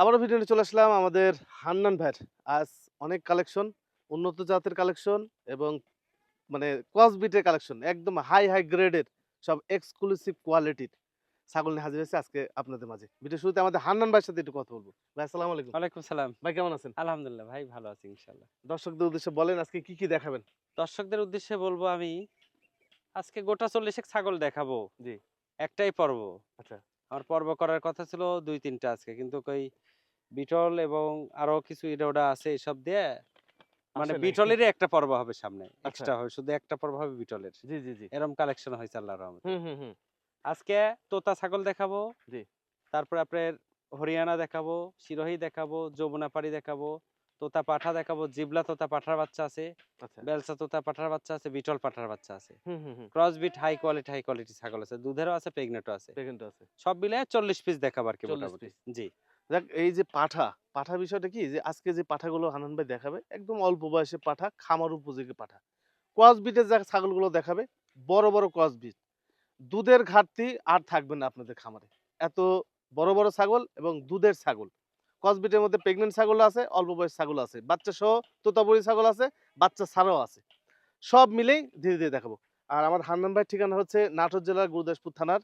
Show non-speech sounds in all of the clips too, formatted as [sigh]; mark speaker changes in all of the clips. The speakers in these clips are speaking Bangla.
Speaker 1: আবারও ভিডিও নিয়ে চলে আসলাম আমাদের হান্নান ভাইয়ের। আজ অনেক কালেকশন উন্নত জাতের কালেকশন এবং মানে ক্রসবিটের কালেকশন একদম হাই হাই গ্রেডের সব এক্সক্লুসিভ কোয়ালিটির ছাগল নিয়ে হাজির হয়েছে আজকে আপনাদের মাঝে। ভিডিও শুরুতে আমাদের হান্নান ভাইয়ের সাথে একটু কথা বলব। ভাই আসসালামু আলাইকুম।
Speaker 2: ওয়ালাইকুম সালাম।
Speaker 1: ভাই কেমন আছেন?
Speaker 2: আলহামদুলিল্লাহ ভাই ভালো আছি ইনশাল্লাহ
Speaker 1: দর্শকদের উদ্দেশ্যে বলেন আজকে কি কি দেখাবেন?
Speaker 2: দর্শকদের উদ্দেশ্যে বলব আমি আজকে গোটা চল্লিশেক ছাগল দেখাবো।
Speaker 1: জি।
Speaker 2: একটাই পর্ব।
Speaker 1: আচ্ছা।
Speaker 2: আমার পর্ব করার কথা ছিল দুই তিনটা আজকে কিন্তু কই বিটল এবং আরও কিছু এটা ওটা আছে এসব দিয়ে মানে বিটলেরই একটা পর্ব হবে সামনে
Speaker 1: আচ্ছা।
Speaker 2: এক্সট্রা হবে শুধু একটা পর্ব হবে বিটলের।
Speaker 1: জি জি জি।
Speaker 2: এরকম কালেকশন হয়েছে আল্লাহর রহমতে।
Speaker 1: হুম হুম হুম।
Speaker 2: আজকে তোতা ছাগল দেখাবো
Speaker 1: জি।
Speaker 2: তারপরে আপনার হরিয়ানা দেখাবো সিরোহী দেখাবো যমুনাপাড়ি দেখাবো তোতা পাঠা দেখাবো জিবলা তোতা পাঠার বাচ্চা আছে
Speaker 1: আচ্ছা।
Speaker 2: বেলসা তোতা পাঠার বাচ্চা আছে বিটল পাঠার বাচ্চা আছে।
Speaker 1: হুম হুম হুম।
Speaker 2: Cross breed high quality high quality ছাগল আছে দুধেরও আছে প্রেগনেন্টও আছে।
Speaker 1: সেকেন্ড আছে।
Speaker 2: সব মিলে চল্লিশ পিস দেখাবো আর কি
Speaker 1: 40
Speaker 2: মোটামুটি জি।
Speaker 1: দেখ, এই যে পাঠা পাঠা বিষয়টা কি? যে আজকে যে পাঠাগুলো হানান ভাই দেখাবে, একদম অল্প বয়সে পাঠা, খামার উপযোগী পাঠা। ক্রস বিটের যা ছাগলগুলো দেখাবে, বড় বড় ক্রস বিট। দুধের ঘাটতি আর থাকবে না আপনাদের খামারে। এত বড় বড় ছাগল এবং দুধের ছাগল। ক্রস বিটের মধ্যে প্রেগনেন্ট ছাগল আছে, অল্প বয়স ছাগল আছে। বাচ্চা সহ তোতাপুরি ছাগল আছে, বাচ্চা ছাড়াও আছে। সব মিলেই ধীরে ধীরে দেখাবো। আর আমার হান্নান ভাইয়ের ঠিকানা হচ্ছে নাটোর জেলার গুরুদাসপুর থানার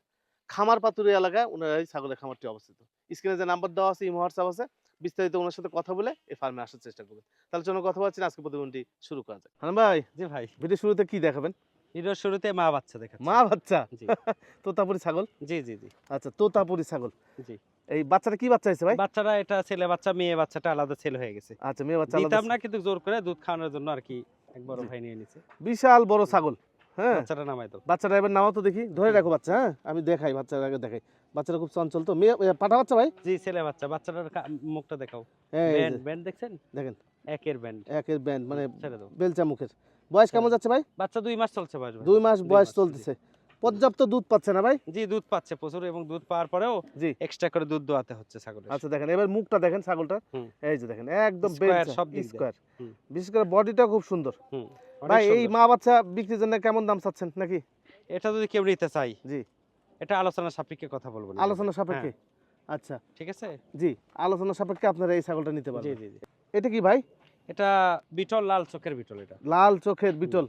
Speaker 1: খামার পাতুরি এলাকায় ওনার এই ছাগলের খামারটি অবস্থিত। স্ক্রিনে যে নাম্বার দেওয়া আছে ইমো হোয়াটসঅ্যাপ আছে বিস্তারিত ওনার সাথে কথা বলে এই ফার্মে আসার চেষ্টা করবেন। তাহলে চলো কথা বলছি আজকে প্রতিদিনটি শুরু করা যাক। হানান ভাই।
Speaker 2: জি ভাই
Speaker 1: ভিডিও শুরুতে কি দেখাবেন?
Speaker 2: ভিডিওর শুরুতে মা বাচ্চা দেখা
Speaker 1: মা বাচ্চা?
Speaker 2: জি। [laughs]
Speaker 1: তোতাপুরি ছাগল?
Speaker 2: জি জি জি।
Speaker 1: আচ্ছা তোতাপুরি ছাগল।
Speaker 2: জি।
Speaker 1: এই বাচ্চাটা কি বাচ্চা হয়েছে ভাই?
Speaker 2: বাচ্চারা এটা ছেলে বাচ্চা মেয়ে বাচ্চাটা আলাদা ছেলে হয়ে গেছে।
Speaker 1: আচ্ছা মেয়ে বাচ্চা
Speaker 2: দিতাম না কিন্তু জোর করে দুধ খাওয়ানোর জন্য আর কি এক বড় ভাই নিয়ে নিছে
Speaker 1: বিশাল বড় ছাগল। হ্যাঁ।
Speaker 2: বাচ্চাটা নামাই দাও।
Speaker 1: বাচ্চাটা এবার নামাও তো দেখি। ধরে রাখো বাচ্চা হ্যাঁ? আমি দেখাই বাচ্চার আগে দেখাই। বাচ্চাটা খুব চঞ্চল তো। মেয়ে পাঠা বাচ্চা ভাই?
Speaker 2: জি ছেলে বাচ্চা। বাচ্চাটার মুখটা দেখাও। ব্যান্ড ব্যান্ড দেখছেন?
Speaker 1: দেখেন।
Speaker 2: একের ব্যান্ড।
Speaker 1: একের ব্যান্ড মানে বেলচা মুখের। বয়স কেমন যাচ্ছে ভাই?
Speaker 2: বাচ্চা দুই মাস চলছে ভাই।
Speaker 1: দুই মাস বয়স চলতেছে। পর্যাপ্ত দুধ পাচ্ছে না ভাই?
Speaker 2: জি দুধ পাচ্ছে প্রচুর এবং দুধ পাওয়ার পরেও
Speaker 1: জি।
Speaker 2: এক্সট্রা করে দুধ দোয়াতে হচ্ছে ছাগলের।
Speaker 1: আচ্ছা দেখেন এবার মুখটা দেখেন ছাগলটা। এই যে দেখেন একদম
Speaker 2: সব
Speaker 1: স্কোয়ার বিশেষ করে বডিটা খুব সুন্দর। ভাই এই মা বাচ্চা বিক্রির জন্য কেমন দাম চাচ্ছেন নাকি?
Speaker 2: এটা যদি কেউ নিতে চাই
Speaker 1: জি।
Speaker 2: এটা আলোচনা সাপেক্ষে কথা বলব
Speaker 1: আলোচনা সাপেক্ষে? আচ্ছা।
Speaker 2: ঠিক আছে?
Speaker 1: জি আলোচনা সাপেক্ষে আপনারা এই ছাগলটা নিতে
Speaker 2: জি
Speaker 1: পারবেন।
Speaker 2: জি জি
Speaker 1: এটা কি ভাই?
Speaker 2: এটা বিটল লাল চোখের বিটল এটা।
Speaker 1: লাল চোখের বিটল।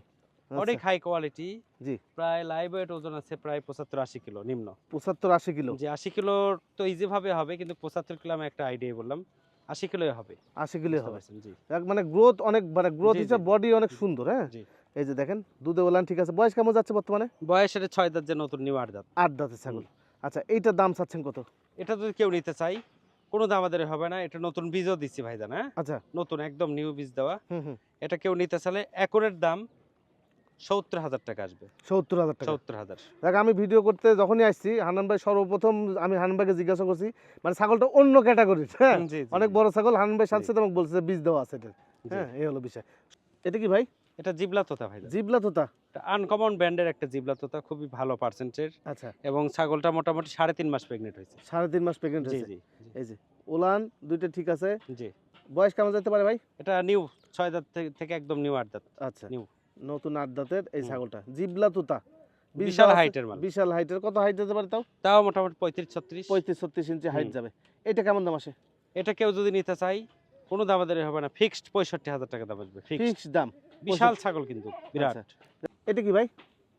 Speaker 1: আচ্ছা,
Speaker 2: অনেক হাই কোয়ালিটি
Speaker 1: জি।
Speaker 2: প্রায় লাইভ ওয়েট ওজন আছে প্রায় পঁচাত্তর আশি কিলো নিম্ন।
Speaker 1: পঁচাত্তর আশি কিলো।
Speaker 2: যে আশি কিলো তো ইজি ভাবে হবে কিন্তু পঁচাত্তর কিলো আমি একটা আইডিয়া বললাম। হবে।
Speaker 1: আশি কিলো হবে।
Speaker 2: জি।
Speaker 1: মানে গ্রোথ অনেক মানে গ্রোথ হিসাবে। বডি অনেক সুন্দর হ্যাঁ?
Speaker 2: জি।
Speaker 1: এই যে দেখেন দুধে বললেন ঠিক আছে। বয়স কেমন যাচ্ছে বর্তমানে?
Speaker 2: বয়স এটা ছয় দাঁত যে নতুন নিউ আট দাঁত।
Speaker 1: আট দাঁতের ছাগল। আচ্ছা এইটার দাম চাচ্ছেন কত?
Speaker 2: এটা যদি কেউ নিতে চাই কোনো দাম আমাদের হবে না। এটা নতুন বীজও দিচ্ছি ভাইজান হ্যাঁ?
Speaker 1: আচ্ছা।
Speaker 2: নতুন একদম নিউ বীজ দেওয়া। এটা কেউ নিতে চাইলে একরের দাম সত্তর হাজার টাকা আসবে।
Speaker 1: সত্তর হাজার টাকা।
Speaker 2: সত্তর হাজার।
Speaker 1: দেখ আমি ভিডিও করতে যখনই আসছি হান্নান ভাই সর্বপ্রথম আমি হান্নান ভাইকে জিজ্ঞাসা করছি মানে ছাগলটা অন্য ক্যাটাগরির হ্যাঁ? অনেক বড় ছাগল হান্নান ভাই সাথে আমাকে বলছে বীজ দেওয়া আছে এটা। হ্যাঁ এই হলো বিষয়। এটা কি ভাই?
Speaker 2: এটা জিবলা তোতা ভাই।
Speaker 1: জিবলা তোতা?
Speaker 2: আনকমন ব্র্যান্ডের একটা জিবলা তোতা খুবই ভালো পার্সেন্টের
Speaker 1: আচ্ছা।
Speaker 2: এবং ছাগলটা মোটামুটি সাড়ে তিন মাস প্রেগনেন্ট হয়েছে।
Speaker 1: সাড়ে তিন মাস প্রেগনেন্ট হয়েছে? এই যে উলান দুইটা ঠিক আছে।
Speaker 2: জি।
Speaker 1: বয়স কেমন যেতে পারে ভাই?
Speaker 2: এটা নিউ ছয় দাঁত থেকে- একদম নিউ আট দাঁত।
Speaker 1: আচ্ছা।
Speaker 2: New।
Speaker 1: নতুন আট এই ছাগলটা। জিবলা তোতা।
Speaker 2: বিশাল হাইটের
Speaker 1: বিশাল হাইটের কত হাইট যেতে পারে তাও?
Speaker 2: তাও মোটামুটি পঁয়ত্রিশ ছত্রিশ।
Speaker 1: পঁয়ত্রিশ ছত্রিশ ইঞ্চি হাইট যাবে। এটা কেমন দাম আসে?
Speaker 2: এটা কেউ যদি নিতে চাই কোনো দাম আমাদের হবে না। ফিক্সড পঁয়ষট্টি হাজার টাকা দাম আসবে। ফিক্সড
Speaker 1: দাম।
Speaker 2: বিশাল ছাগল কিন্তু বিরাট।
Speaker 1: আচ্ছা। এটা কি ভাই?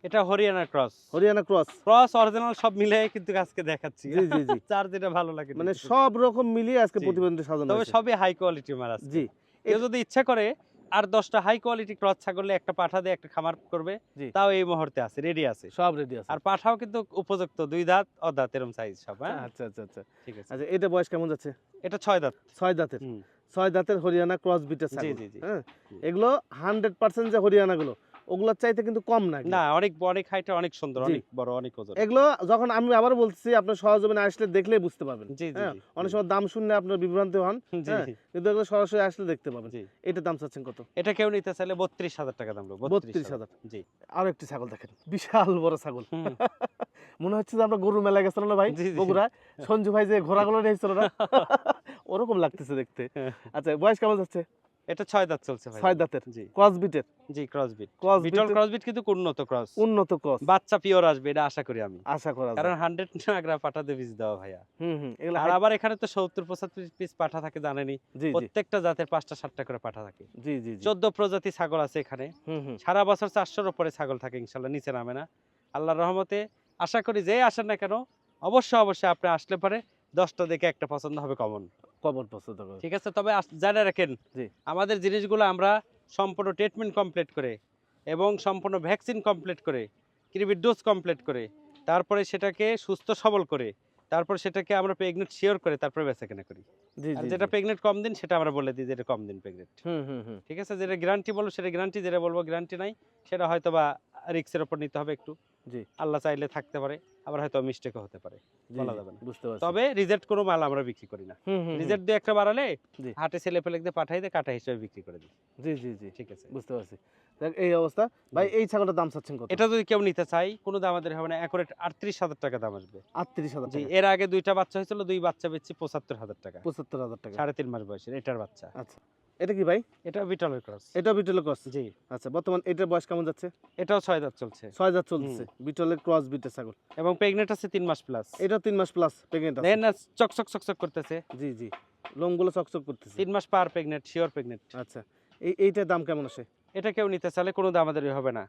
Speaker 2: এটা Haryana cross.
Speaker 1: Haryana cross.
Speaker 2: Cross original সব মিলে কিন্তু আজকে দেখাচ্ছি।
Speaker 1: জি জি জি। [laughs]
Speaker 2: চার যেটা ভালো লাগে
Speaker 1: মানে সব রকম মিলিয়ে আজকে। প্রতিবেদনটা সাজানো
Speaker 2: তবে সবই হাই কোয়ালিটি মাল আছে
Speaker 1: জি।
Speaker 2: কেউ যদি ইচ্ছা করে আর দশটা হাই কোয়ালিটি ক্রস ছাগলে একটা পাঠা দিয়ে একটা খামার করবে তাও এই মুহূর্তে আছে রেডি আছে।
Speaker 1: সব রেডি আছে।
Speaker 2: আর পাঠাও কিন্তু উপযুক্ত দুই দাঁত অদাঁত এরম সাইজ সব হ্যাঁ?
Speaker 1: আচ্ছা আচ্ছা আচ্ছা।
Speaker 2: ঠিক আছে।
Speaker 1: আচ্ছা এটা বয়স কেমন যাচ্ছে?
Speaker 2: এটা ছয় দাঁত।
Speaker 1: ছয় দাঁতের। ছয় দাঁতের হরিয়ানা ক্রস বিটের
Speaker 2: জি
Speaker 1: ছাগল
Speaker 2: জি জি।
Speaker 1: হ্যাঁ? এগুলো হান্ড্রেড পার্সেন্ট যে হরিয়ানা গুলো ওগুলোর চাইতে কিন্তু কম না
Speaker 2: না অনেক অনেক হাইটা অনেক সুন্দর অনেক বড় অনেক ওজন।
Speaker 1: এগুলো যখন আমি আবার বলছি আপনার সহজমিনে আসলে দেখলেই বুঝতে পারবেন।
Speaker 2: জি জি
Speaker 1: হ্যাঁ? অনেক সময় দাম শুনলে আপনার বিভ্রান্ত হন
Speaker 2: জি,
Speaker 1: হ্যাঁ, কিন্তু এগুলো সরাসরি আসলে দেখতে পাবেন।
Speaker 2: জি।
Speaker 1: এটা দাম চাচ্ছেন কত?
Speaker 2: এটা কেউ নিতে চাইলে বত্রিশ হাজার টাকা দাম
Speaker 1: বত্রিশ হাজার।
Speaker 2: জি।
Speaker 1: আরও একটি ছাগল দেখেন বিশাল বড় ছাগল। [laughs] মনে হচ্ছে যে আমরা গরু মেলা গেছিলাম না ভাই। বগুড়া। সঞ্জু ভাই যে ঘোড়াগুলো নিয়েছিল না? [laughs] ওরকম লাগতেছে দেখতে।
Speaker 2: হ্যাঁ।
Speaker 1: আচ্ছা বয়স কেমন যাচ্ছে?
Speaker 2: এটা ছয় দাঁত চলছে ভাই।
Speaker 1: ছয় দাঁতের
Speaker 2: জি।
Speaker 1: ক্রস বিটের
Speaker 2: জি ক্রসবিট
Speaker 1: ক্রস
Speaker 2: বিটল
Speaker 1: বিটের
Speaker 2: ক্রসবিট কিন্তু উন্নত ক্রস
Speaker 1: উন্নত ক্রস
Speaker 2: বাচ্চা পিওর আসবে এটা আশা করি আমি।
Speaker 1: আশা করা
Speaker 2: কারণ
Speaker 1: যায়
Speaker 2: হান্ড্রেড নাগরা পাঠাতে বীজ দেওয়া ভাইয়া।
Speaker 1: হুম হুম
Speaker 2: আর আবার এখানে তো সত্তর পঁচাত্তর পিস পাঠা থাকে প্রত্যেকটা জাতের পাঁচটা সাতটা করে পাঠা থাকে।
Speaker 1: জি জি জি।
Speaker 2: চোদ্দ প্রজাতি ছাগল আছে এখানে। সারা বছর চারশোর উপরে ছাগল থাকে ইনশাল্লাহ নিচে নামে না। আল্লাহর রহমতে আশা করি যে আসেন না কেন অবশ্যই অবশ্যই আপনি আসলে পারে দশটা দেখে একটা পছন্দ হবে কমন
Speaker 1: কবর পছন্দ করে।
Speaker 2: ঠিক আছে তবে জানে রাখেন আমাদের জিনিসগুলো আমরা সম্পূর্ণ ট্রিটমেন্ট কমপ্লিট করে এবং সম্পূর্ণ ভ্যাকসিন কমপ্লিট করে ক্রিমির ডোজ কমপ্লিট করে তারপরে সেটাকে সুস্থ সবল করে তারপর সেটাকে আমরা প্রেগনেন্ট শিওর করে তারপরে বেচা কেনা করি। যেটা। প্রেগনেন্ট কম দিন সেটা আমরা বলে দিই যেটা কম দিন প্রেগনেন্ট
Speaker 1: হুম হুম হুম।
Speaker 2: ঠিক আছে যেটা গ্যারান্টি বলব সেটা গ্যারান্টি যেটা বলব গ্যারান্টি নাই সেটা হয়তো বা রিক্সের উপর নিতে হবে একটু।
Speaker 1: জি।
Speaker 2: আল্লাহ চাইলে থাকতে পারে আবার হয়তো মিস্টেকও হতে পারে। বলা যাবে না।
Speaker 1: বুঝতে পারছি।
Speaker 2: তবে রিজেক্ট কোনো মাল আমরা বিক্রি করি না। রিজেক্ট দিয়ে একটা বাড়ালে হাটে ছেলে পেলে দিয়ে পাঠাই দিয়ে কাটা হিসেবে বিক্রি করে দিই।
Speaker 1: জি জি জি।
Speaker 2: ঠিক আছে।
Speaker 1: বুঝতে পারছি। এই অবস্থা। ভাই এই ছাগলটার দাম চাচ্ছেন কত?
Speaker 2: এটা যদি কেউ নিতে চাই কোনো দাম আমাদের হবে না। অ্যাকুরেট আটত্রিশ হাজার টাকা দাম আসবে।
Speaker 1: আটত্রিশ হাজার
Speaker 2: জি এর আগে দুইটা বাচ্চা হয়েছিল দুই বাচ্চা বেচছি পঁচাত্তর হাজার টাকা।
Speaker 1: পঁচাত্তর হাজার টাকা।
Speaker 2: সাড়ে তিন মাস বয়সের এটার বাচ্চা।
Speaker 1: আচ্ছা। এটা কি ভাই?
Speaker 2: এটা বিটলের ক্রস
Speaker 1: এটা বিটলের ক্রস
Speaker 2: জি।
Speaker 1: আচ্ছা বর্তমান এটার বয়স কেমন যাচ্ছে?
Speaker 2: এটাও ছয় দাঁত চলছে।
Speaker 1: ছয় হাজার চলছে। বিটলের ক্রস বিটের ছাগল।
Speaker 2: এবং প্রেগনেন্ট আছে তিন মাস প্লাস
Speaker 1: এটা তিন মাস প্লাস প্রেগনেন্ট আছে।
Speaker 2: না চকচক চকচক করতেছে।
Speaker 1: জি জি। লোমগুলো চকচক করতেছে।
Speaker 2: তিন মাস পার প্রেগনেন্ট শিওর প্রেগনেন্ট
Speaker 1: আচ্ছা এই এইটার দাম কেমন আসে?
Speaker 2: এটা কেউ নিতে চাইলে কোনো দাম আমাদের হবে না।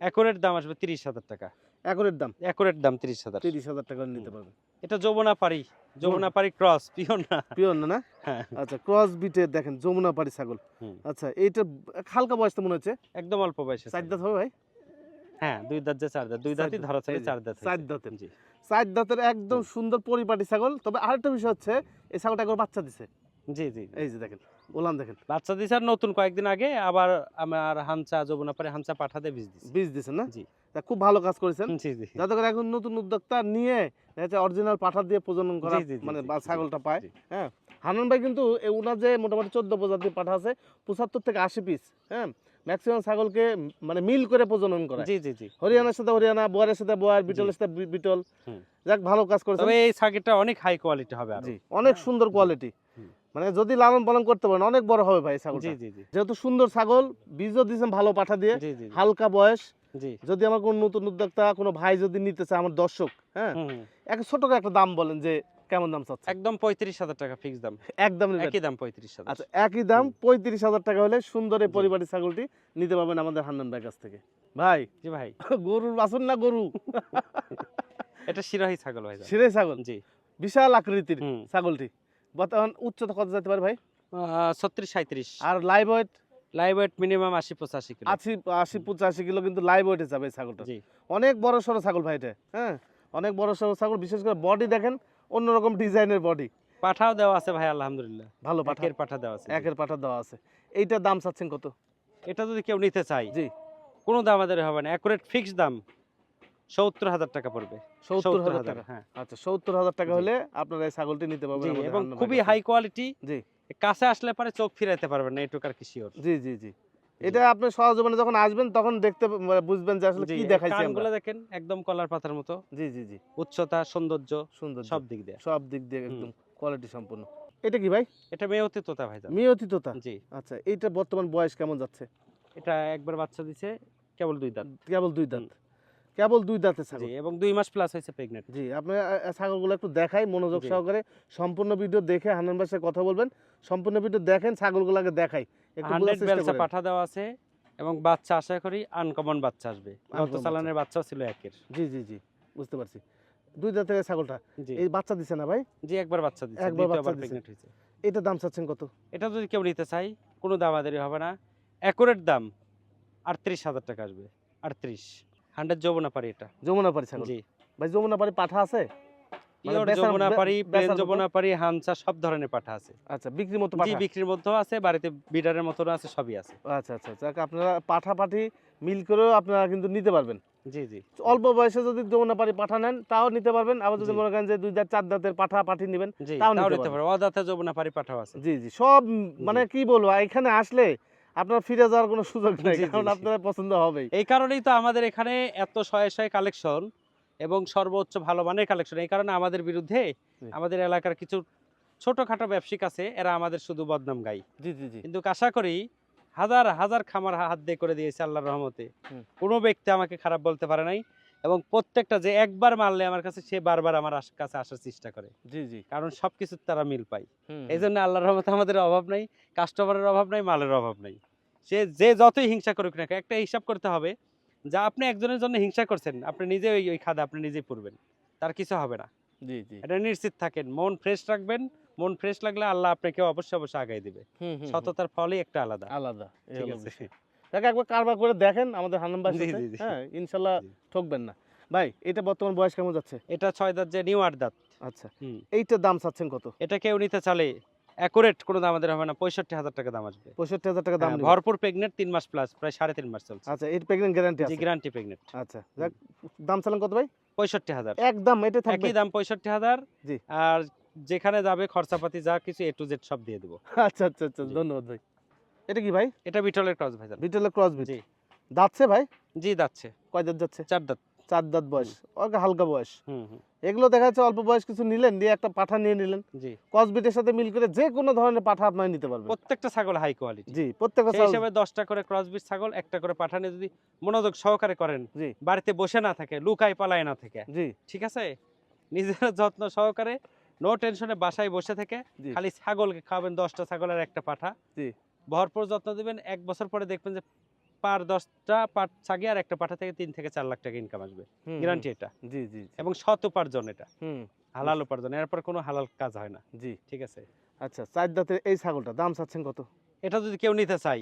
Speaker 2: অ্যাকুরেট দাম আসবে তিরিশ হাজার টাকা।
Speaker 1: একরের দাম?
Speaker 2: অ্যাকুরেট দাম তিরিশ হাজার।
Speaker 1: তিরিশ হাজার টাকা নিতে পারবেন
Speaker 2: এটা যমুনা পারি যমুনা পারি ক্রস পিওর না?
Speaker 1: পিওর না না?
Speaker 2: হ্যাঁ।
Speaker 1: আচ্ছা ক্রস বিটের দেখেন যমুনা পাড়ি ছাগল। আচ্ছা এইটা হালকা বয়স তো মনে হচ্ছে?
Speaker 2: একদম অল্প বয়সে
Speaker 1: চার দাঁত হবে ভাই?
Speaker 2: হ্যাঁ দুই দাঁত যে চার দাঁত দুই দাঁতই ধরা
Speaker 1: যে,
Speaker 2: চার দাঁত
Speaker 1: চার। দাঁতের।
Speaker 2: জি।
Speaker 1: চার দাঁতের একদম সুন্দর পরিপাটি ছাগল। তবে আরেকটা বিষয় হচ্ছে এই ছাগলটা একবার বাচ্চা দিছে।
Speaker 2: জি জি
Speaker 1: এই যে দেখেন ওলান দেখেন।
Speaker 2: বাচ্চা দিছে আর নতুন কয়েকদিন আগে আবার আমার হামচা যমুনা পারে হামচা পাঠাতে বীজ দিছে।
Speaker 1: বীজ দিছেন না?
Speaker 2: জি।
Speaker 1: তা খুব ভালো কাজ করেছেন।
Speaker 2: জি জি।
Speaker 1: যাতে করে এখন নতুন উদ্যোক্তা নিয়ে অরিজিনাল পাঠা দিয়ে প্রজনন করা মানে বা ছাগলটা পায়। হ্যাঁ হানন ভাই কিন্তু এ উনার যে মোটামুটি চোদ্দ প্রজাতির পাঠা আছে পঁচাত্তর থেকে আশি পিস হ্যাঁ ম্যাক্সিমাম ছাগলকে মানে মিল করে প্রজনন করে
Speaker 2: জি জি জি।
Speaker 1: হরিয়ানার সাথে হরিয়ানা বোয়ারের সাথে বোয়ার বিটলের সাথে বিটল। যাক ভালো কাজ করেছে
Speaker 2: তবে এই সার্কিটটা অনেক হাই কোয়ালিটি হবে আর।
Speaker 1: জি অনেক সুন্দর কোয়ালিটি মানে যদি লালন পালন করতে পারেন অনেক বড় হবে ভাই ছাগলটা।
Speaker 2: জি জি জি।
Speaker 1: যেহেতু সুন্দর ছাগল বীজও দিয়েছেন ভালো পাঠা দিয়ে হালকা বয়স যদি আমার কোনো নতুন উদ্যোক্তা কোনো ভাই যদি নিতে চায় আমার দর্শক হ্যাঁ। এক ছোট একটা দাম বলেন যে কেমন দাম চাচ্ছে
Speaker 2: একদম পঁয়ত্রিশ হাজার টাকা ফিক্স দাম।
Speaker 1: একদম
Speaker 2: একই দাম পঁয়ত্রিশ হাজার।
Speaker 1: আচ্ছা একই দাম। পঁয়ত্রিশ হাজার টাকা হলে সুন্দর এই। পরিবারের ছাগলটি নিতে পারবেন আমাদের হান্নান ভাইয়ের কাছ থেকে। ভাই
Speaker 2: জি ভাই। [laughs]
Speaker 1: গরুর বাসন না গরু? [laughs]
Speaker 2: এটা শিরাহি ছাগল ভাই।
Speaker 1: সিরে ছাগল?
Speaker 2: জি।
Speaker 1: বিশাল আকৃতির ছাগলটি। বর্তমান উচ্চতা কত যেতে পারে ভাই?
Speaker 2: ছত্রিশ সাঁত্রিশ
Speaker 1: আর live weight
Speaker 2: live weight minimum আশি পঁচাশি কিলো।
Speaker 1: আশি আশি পঁচাশি কিলো কিন্তু লাইভ ওয়েটে যাবে ছাগলটা। অনেক বড় ছাগল ভাই এটা হ্যাঁ? অনেক বড় ছাগল বিশেষ করে বডি দেখেন অন্যরকম ডিজাইনের বডি
Speaker 2: পাঠাও দেওয়া আছে ভাই আলহামদুলিল্লাহ।
Speaker 1: ভালো পাঠা
Speaker 2: পাঠা দেওয়া আছে।
Speaker 1: একের পাঠা দেওয়া আছে। এইটার দাম চাচ্ছেন কত?
Speaker 2: এটা যদি কেউ নিতে চাই
Speaker 1: জি।
Speaker 2: কোনো দাম আমাদের হবে না। অ্যাকুরেট ফিক্স দাম সত্তর হাজার টাকা পড়বে।
Speaker 1: সত্তর হাজার টাকা।
Speaker 2: হ্যাঁ।
Speaker 1: আচ্ছা সত্তর হাজার টাকা হলে আপনারা এই ছাগলটি নিতে পারবেন
Speaker 2: এবং খুবই হাই কোয়ালিটি
Speaker 1: জি।
Speaker 2: কাছে আসলে পরে চোখ ফিরাইতে পারবেন না এটুকু আর কি শিওর
Speaker 1: জি জি জি। এটা আপনি সহজীবনে যখন আসবেন তখন দেখতে মানে বুঝবেন যে আসলে কি দেখাইছি আমরা।
Speaker 2: দেখেন একদম কলার পাতার মতো।
Speaker 1: জি জি জি।
Speaker 2: উচ্চতা সৌন্দর্য
Speaker 1: সুন্দর
Speaker 2: সব দিক দিয়ে।
Speaker 1: সব দিক দিয়ে একদম কোয়ালিটি সম্পূর্ণ। এটা কি ভাই?
Speaker 2: এটা মেয়তি তোতা ভাই
Speaker 1: মিয়তি তোতা?
Speaker 2: জি।
Speaker 1: আচ্ছা এইটা বর্তমান বয়স কেমন যাচ্ছে?
Speaker 2: এটা একবার বাচ্চা দিছে কেবল দুই দাঁত।
Speaker 1: কেবল দুই দাঁত। কেবল দুই দাঁতে ছাগল।
Speaker 2: এবং দুই মাস প্লাস হয়েছে প্রেগনেন্ট
Speaker 1: জি আপনি ছাগলগুলো একটু দেখাই মনোযোগ সহকারে সম্পূর্ণ ভিডিও দেখে হান্নান ভাইয়ের সাথে কথা বলবেন। সম্পূর্ণ ভিডিও দেখেন ছাগলগুলোকে দেখাই। একটু
Speaker 2: হান্ড্রেড বেলসা পাঠা দেওয়া আছে এবং বাচ্চা আশা করি আনকমন বাচ্চা আসবে। গত চালানের বাচ্চাও ছিল একের।
Speaker 1: জি জি জি বুঝতে পারছি। দুই দাঁতের ছাগলটা। এই বাচ্চা দিছে না ভাই?
Speaker 2: জি একবার বাচ্চা দিচ্ছে
Speaker 1: একবার বাচ্চা
Speaker 2: প্রেগনেন্ট হয়েছে।
Speaker 1: এটা দাম চাচ্ছেন কত?
Speaker 2: এটা যদি কেউ নিতে চাই কোনো দামাদারি হবে না। অ্যাকুরেট দাম আটত্রিশ হাজার টাকা আসবে। আটত্রিশ। হান্ড্রেড যমুনা পারি এটা।
Speaker 1: যমুনা ছাগল?
Speaker 2: জি।
Speaker 1: ভাই যমুনা পাঠা আছে? মানে
Speaker 2: পিওর
Speaker 1: বেচার-
Speaker 2: যমুনা পারি প্লেন যমুনা পারি হামচা সব ধরনের পাঠা আছে।
Speaker 1: আচ্ছা বিক্রির মতো
Speaker 2: জি বিক্রির মধ্যেও আছে বাড়িতে বিডারের মতো আছে সবই আছে।
Speaker 1: আচ্ছা আচ্ছা আপনারা পাঠা পাঠি মিল করেও আপনারা কিন্তু নিতে পারবেন।
Speaker 2: জি জি।
Speaker 1: অল্প বয়সে যদি যমুনা পাঠা নেন তাও নিতে পারবেন। আবার যদি মনে করেন যে দুই দাঁত চার দাঁতের পাঠা পাঠি নেবেন তাও নিতে
Speaker 2: নিতে পারো অদাতে যমুনা পারি পাঠাও আছে।
Speaker 1: জি জি সব মানে কি বলব এখানে আসলে আপনার ফিরে যাওয়ার কোনো সুযোগ নেই কারণ। আপনারা পছন্দ হবেই।
Speaker 2: এই কারণেই তো আমাদের এখানে এত শয়ে শয়ে কালেকশন এবং সর্বোচ্চ ভালো মানের কালেকশন এই কারণে আমাদের বিরুদ্ধে আমাদের এলাকার কিছু ছোটখাটো ব্যবসায়িক আছে এরা আমাদের শুধু বদনাম গাই।
Speaker 1: জি জি জি।
Speaker 2: কিন্তু আশা করি হাজার হাজার খামার হাত দিয়ে করে দিয়েছে আল্লাহর রহমতে। কোনো ব্যক্তি আমাকে খারাপ বলতে পারে নাই এবং প্রত্যেকটা যে একবার মারলে আমার কাছে সে বারবার আমার কাছে আসার চেষ্টা করে।
Speaker 1: জি জি।
Speaker 2: কারণ সবকিছুর তারা মিল পায়। এই জন্য আল্লাহর রহমতে আমাদের অভাব নাই কাস্টমারের অভাব নাই মালের অভাব নাই। সে যে যতই হিংসা করুক না একটা হিসাব করতে হবে যা আপনি একজনের জন্য হিংসা করছেন আপনি নিজে ওই ওই খাদা আপনি নিজেই পড়বেন তার কিছু হবে না।
Speaker 1: জি জি।
Speaker 2: এটা নিশ্চিত থাকেন মন ফ্রেশ রাখবেন মন ফ্রেশ লাগলে আল্লাহ আপনাকে অবশ্যই অবশ্যই আগাই দিবে। সততার ফলই একটা আলাদা।
Speaker 1: আলাদা
Speaker 2: ঠিক আছে।
Speaker 1: তাকে একবার কারবার করে দেখেন আমাদের হান্নান ভাই। হ্যাঁ ইনশাল্লাহ ঠকবেন না। ভাই এটা বর্তমান বয়স কেমন যাচ্ছে?
Speaker 2: এটা ছয় দাঁত যে নিউ আট দাঁত।
Speaker 1: আচ্ছা। এইটার দাম চাচ্ছেন কত?
Speaker 2: এটা কেউ নিতে চালে অ্যাকুরেট কোনো দাম আমাদের হবে না পঁয়ষট্টি হাজার টাকা দাম আসবে।
Speaker 1: পঁয়ষট্টি হাজার টাকা দাম
Speaker 2: হ্যাঁ, ভরপুর প্রেগনেন্ট তিন মাস প্লাস প্রায় সাড়ে তিন মাস চলছে।
Speaker 1: আচ্ছা এর প্রেগনেন্ট গ্যারান্টি আছে?
Speaker 2: গ্যারান্টি প্রেগনেন্ট
Speaker 1: আচ্ছা দাম চালান কত ভাই?
Speaker 2: পঁয়ষট্টি হাজার।
Speaker 1: একদম এটা থাকবে।
Speaker 2: একই দাম পঁয়ষট্টি হাজার।
Speaker 1: জি।
Speaker 2: আর যেখানে যাবে খরচাপাতি যা কিছু এ টু জেড সব দিয়ে দেবো।
Speaker 1: আচ্ছা আচ্ছা আচ্ছা ধন্যবাদ ভাই। এটা কি ভাই?
Speaker 2: এটা বিটলের ক্রস ভাই জান।
Speaker 1: বিটেলের ক্রস
Speaker 2: জি।
Speaker 1: দাঁতছে ভাই?
Speaker 2: জি যাচ্ছে
Speaker 1: কয় দাঁত যাচ্ছে?
Speaker 2: চার দাঁত।
Speaker 1: চার দাঁত বয়স। অল্প হালকা বয়স।
Speaker 2: হুম হুম।
Speaker 1: এগুলো দেখা যাচ্ছে অল্প বয়স কিছু নিলেন দিয়ে একটা পাঠা নিয়ে নিলেন।
Speaker 2: জি।
Speaker 1: ক্রস বিটের সাথে মিল করে যে কোনো ধরনের পাঠা আপনারা নিতে পারবেন।
Speaker 2: প্রত্যেকটা ছাগল হাই কোয়ালিটি
Speaker 1: জি প্রত্যেকটা ছাগল-
Speaker 2: হিসেবে দশটা করে ক্রসবিট ছাগল একটা করে পাঠানে যদি মনোযোগ সহকারে করেন
Speaker 1: জি।
Speaker 2: বাড়িতে বসে না থাকে লুকায় পালায় না থাকে।
Speaker 1: জি।
Speaker 2: ঠিক আছে? নিজের যত্ন সহকারে নো টেনশনে বাসায় বসে থেকে খালি ছাগলকে খাওয়াবেন দশটা ছাগল আর একটা পাঠা।
Speaker 1: জি।
Speaker 2: ভরপুর যত্ন দিবেন এক বছর পরে দেখবেন যে পার দশটা পাট ছাগে আর একটা পাঠা থেকে তিন থেকে চার লাখ টাকা ইনকাম আসবে। গ্যারান্টি এটা।
Speaker 1: জি জি জি,
Speaker 2: এবং সৎ উপার্জন এটা। হালাল উপার্জন। এরপর কোনো হালাল কাজ হয় না।
Speaker 1: জি।
Speaker 2: ঠিক আছে?
Speaker 1: আচ্ছা চার দাঁতের এই ছাগলটা দাম চাচ্ছেন কত?
Speaker 2: এটা যদি কেউ নিতে চাই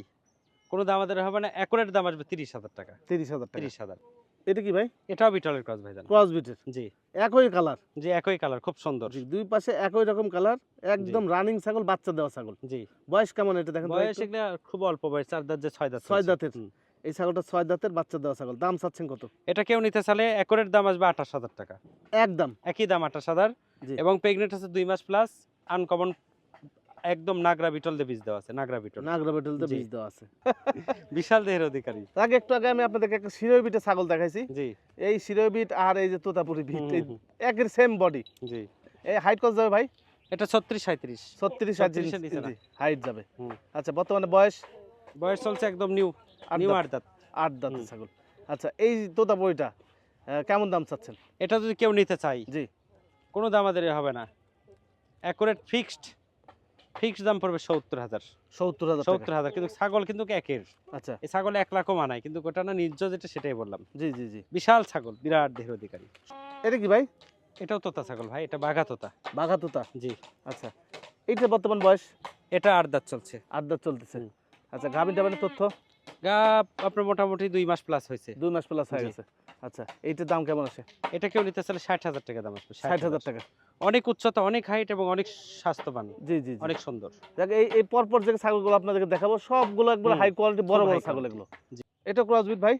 Speaker 2: কোনো দাম আমাদের হবে না অ্যাকুরেট দাম আসবে তিরিশ হাজার টাকা।
Speaker 1: তিরিশ হাজার
Speaker 2: তিরিশ হাজার।
Speaker 1: এটা কি ভাই?
Speaker 2: এটাও বিটলের ক্রস ভাই
Speaker 1: ক্রস বিটের
Speaker 2: জি।
Speaker 1: একই কালার
Speaker 2: জি একই কালার খুব সুন্দর।
Speaker 1: দুই পাশে একই রকম কালার একদম রানিং ছাগল বাচ্চা দেওয়া ছাগল।
Speaker 2: জি।
Speaker 1: বয়স কেমন এটা দেখেন
Speaker 2: বয়স
Speaker 1: একটু?
Speaker 2: খুব অল্প বয়স চার দাঁত যে ছয় দাঁত
Speaker 1: ছয়। দাঁতের। এই ছাগলটা ছয় দাঁতের বাচ্চা দেওয়া ছাগল। দাম চাচ্ছেন কত?
Speaker 2: এটা কেউ নিতে চাইলে একরের দাম আসবে আঠাশ হাজার টাকা।
Speaker 1: একদম।
Speaker 2: একই দাম আঠাশ হাজার।
Speaker 1: জি।
Speaker 2: এবং প্রেগনেন্ট আছে দুই মাস প্লাস আনকমন একদম নাগরা বিটল দিয়ে বীজ দেওয়া আছে নাগরা বিটল।
Speaker 1: নাগরা বেটলতে
Speaker 2: জি।
Speaker 1: বীজ দেওয়া আছে। [laughs]
Speaker 2: বিশাল দেহের অধিকারী।
Speaker 1: আগে একটু আগে আমি আপনাদেরকে একটা শিরোই বিটের ছাগল দেখাইছি।
Speaker 2: জি।
Speaker 1: এই শিরোই বিট আর এই যে তোতাপুরি বিট একের সেম বডি
Speaker 2: জি।
Speaker 1: এই হাইট কত যাবে ভাই?
Speaker 2: এটা ছত্রিশ সাঁত্রিশ
Speaker 1: ছত্রিশ
Speaker 2: 36 এর নিচে না।
Speaker 1: হাইট যাবে। আচ্ছা বর্তমানে বয়স?
Speaker 2: বয়স চলছে একদম নিউ নিউ আট দাঁত।
Speaker 1: আট
Speaker 2: হুম।
Speaker 1: ছাগল। আচ্ছা এই তোতাপুরিটা কেমন দাম চাচ্ছেন?
Speaker 2: এটা যদি কেউ নিতে চাই
Speaker 1: জি।
Speaker 2: কোনো দাম আমাদের হবে না। অ্যাকুরেট ফিক্সড ফিক্সড দাম পড়বে সত্তর হাজার।
Speaker 1: সত্তর হাজার
Speaker 2: সত্তর হাজার কিন্তু ছাগল কিন্তু একের।
Speaker 1: আচ্ছা।
Speaker 2: এই ছাগল এক লাখও মানায় কিন্তু ওটা না নির্জ যেটা সেটাই বললাম।
Speaker 1: জি জি জি।
Speaker 2: বিশাল ছাগল বিরাট দেহের অধিকারী।
Speaker 1: এটা কি ভাই?
Speaker 2: এটাও তোতা ছাগল ভাই এটা বাঘা তোতা।
Speaker 1: বাঘা তোতা?
Speaker 2: জি।
Speaker 1: আচ্ছা। এইটা বর্তমান বয়স?
Speaker 2: এটা আট দাঁত চলছে।
Speaker 1: আট দাঁত চলতেছে। আচ্ছা গাভীর দামের তথ্য?
Speaker 2: আপনার মোটামুটি দুই মাস প্লাস হয়েছে।
Speaker 1: দুই মাস প্লাস হয়ে গেছে। আচ্ছা এইটার দাম কেমন আছে
Speaker 2: এটা কেউ নিতে চাইলে ষাট হাজার টাকা দাম আসবে
Speaker 1: ষাট হাজার। টাকা।
Speaker 2: অনেক উচ্চতা অনেক হাইট এবং অনেক স্বাস্থ্যবান।
Speaker 1: জি জি জি।
Speaker 2: অনেক সুন্দর।
Speaker 1: দেখ এই এই পরপর যে ছাগলগুলো আপনাদেরকে দেখাবো সবগুলো একবার হাই কোয়ালিটি বড় বড় ছাগল। এগুলো। এটা ক্রসবিট ভাই?